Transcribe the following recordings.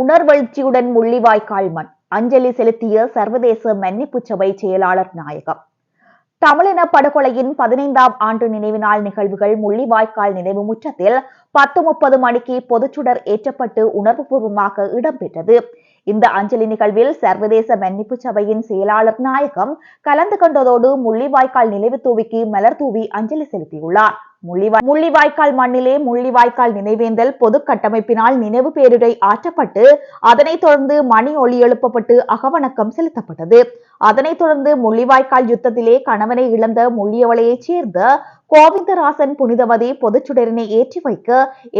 உணர்வெழுச்சியுடன் முள்ளிவாய்க்கால் மண் அஞ்சலி செலுத்திய சர்வதேச மன்னிப்பு சபை செயலாளர் நாயகம். தமிழின படுகொலையின் பதினைந்தாம் ஆண்டு நினைவு நாள் நிகழ்வுகள் முள்ளிவாய்க்கால் நினைவு முற்றத்தில் பத்து முப்பது மணிக்கு பொதுச்சுடர் ஏற்றப்பட்டு உணர்வுபூர்வமாக இடம்பெற்றது இந்த அஞ்சலி நிகழ்வில் சர்வதேச மன்னிப்பு சபையின் செயலாளர் நாயகம் கலந்து கொண்டதோடு முள்ளிவாய்க்கால் நினைவு தூவிக்கு மலர் தூவி அஞ்சலி செலுத்தியுள்ளார். முள்ளிவாய் முள்ளிவாய்க்கால் மண்ணிலே முள்ளிவாய்க்கால் நினைவேந்தல் பொது கட்டமைப்பினால் நினைவு பேருரை ஆற்றப்பட்டு அதனைத் தொடர்ந்து மணி ஒளி எழுப்பப்பட்டு அகவணக்கம் செலுத்தப்பட்டது. அதனைத் தொடர்ந்து முள்ளிவாய்க்கால் யுத்தத்திலே கணவனை இழந்த முள்ளியவளையைச் சேர்ந்த கோவிந்தராசன் புனிதவதி பொதுச்சுடரினை ஏற்றி வைக்க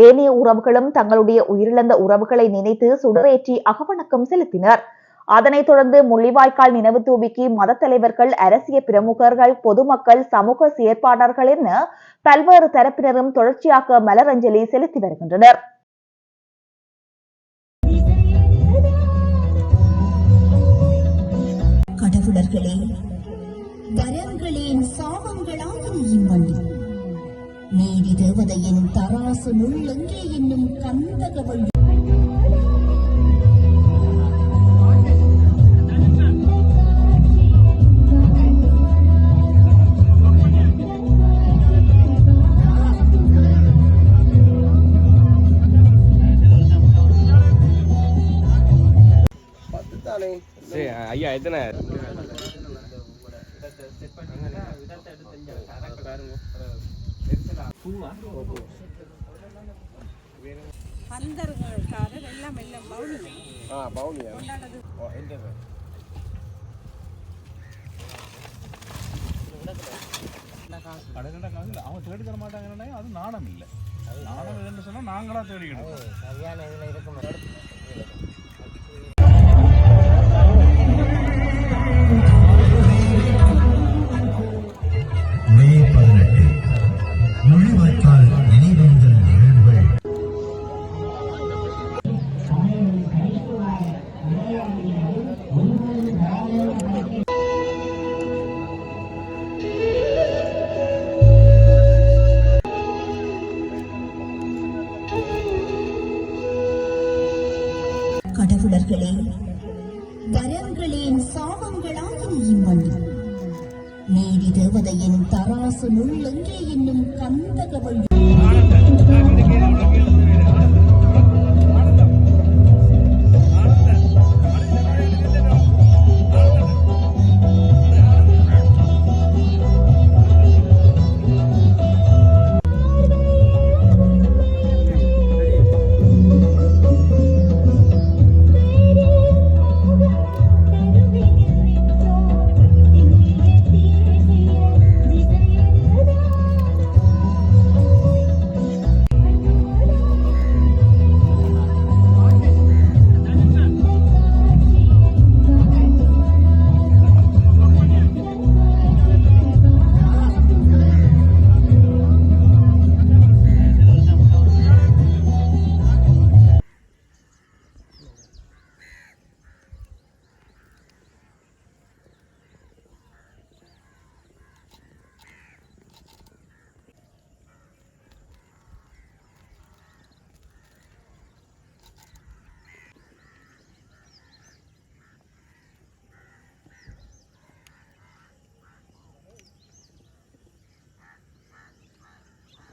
ஏனைய உறவுகளும் தங்களுடைய உயிரிழந்த உறவுகளை நினைத்து சுடரேற்றி அகவணக்கம் செலுத்தினர். அதனைத் தொடர்ந்து முள்ளிவாய்க்கால் நினைவு தூபிக்கு மத தலைவர்கள் அரசியல் பிரமுகர்கள் பொதுமக்கள் சமூக செயற்பாளர்கள் என பல்வேறு தரப்பினரும் தொடர்ச்சியாக மலரஞ்சலி செலுத்தி வருகின்றனர். கடவுளர்களே நீதி தேவதையின் தராசு நுள்ளெங்கே என்னும் கந்தகவள் சரி ஐயா எத்தனை? பந்தர்கள்காரர் எல்லாம் எல்லாம் பவுனி ஆ பவுனியா? ஓ எந்த கடையில காசு இல்லை அவங்க தேடி தர மாட்டாங்கன்னா அது நாணம் இல்லை நாணம் இல்லைன்னு சொன்னா நாங்களா தேடிக்கணும் மே கடவுளர்களே வரங்களின் சாபங்களாகும் இம்மண்ணி நீதி தேவதையின் தராசு எங்கே என்னும் கந்தகவள்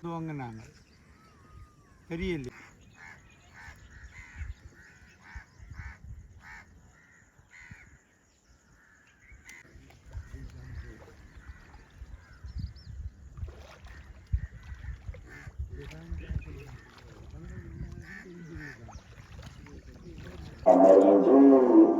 வாங்கினாங்க தெரியல அமர்ந்து அருளாய்